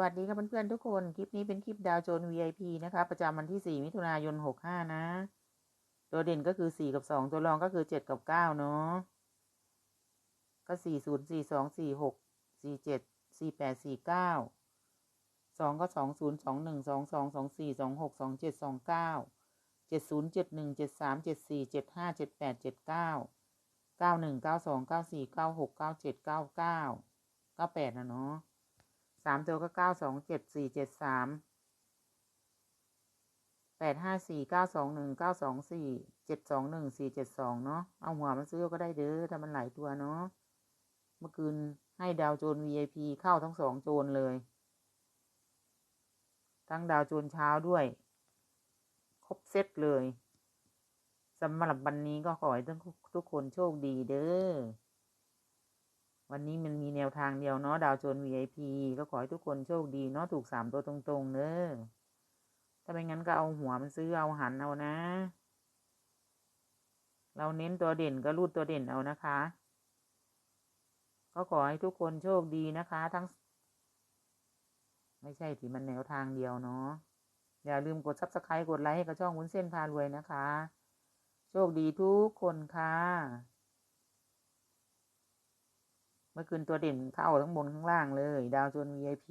วัสดีครับเพื่อนๆทุกคน คลิปนี้เป็นคลิปดาวโจน VIP นะคะ ประจำวันที่ 4 มิถุนายน 65 นะ ตัวเด่นก็คือ 4 กับ 2 ตัวรองก็คือ 7 กับ 9 เนาะ ก็ 4 0 4 2 4 6 4 7 4 8 4 9 2 ก็ 2 0 2 1 2 2 2 4 2 6 2 7 2 9 7 0 7 1 7 3 7 4 7 5 7 8 7 9 9 1 9 2 9 4 9 6 9 7 9 9 98นะเนาะ สามตัวก็เก้าสองเจ็ดสี่เจ็ดสามแปดห้าสี่เก้าสองหนึ่งเก้าสองสี่เจ็ดสองหนึ่งสี่เจ็ดสองเนาะเอาหัวมาซื้อก็ได้เด้อถ้ามันหลายตัวเนาะเมื่อคืนให้ดาวโจน VIP เข้าทั้งสองโจนเลย ทั้งดาวโจนเช้าด้วย ครบเซตเลยสำหรับวันนี้ก็ขอให้ทุกคนโชคดีเด้อ วันนี้มันมีแนวทางเดียวเนาะดาวโจน VIP ก็ขอให้ทุกคนโชคดีเนาะถูกสามตัวตรงๆเนอะถ้าไม่งั้นก็เอาหัวมันซื้อเอาหันเอานะ เราเน้นตัวเด่นก็รูดตัวเด่นเอานะคะ ก็ขอให้ทุกคนโชคดีนะคะ ทั้ง ไม่ใช่ที่มันแนวทางเดียวเนาะอย่าลืมกดซับสไครต์กดไลค์ให้กับช่องวุ้นเส้นพารวยนะคะ โชคดีทุกคนค่ะ เมื่อคืนตัวเด่นเข้าทั้งบนข้างล่างเลย ดาวโจน VIP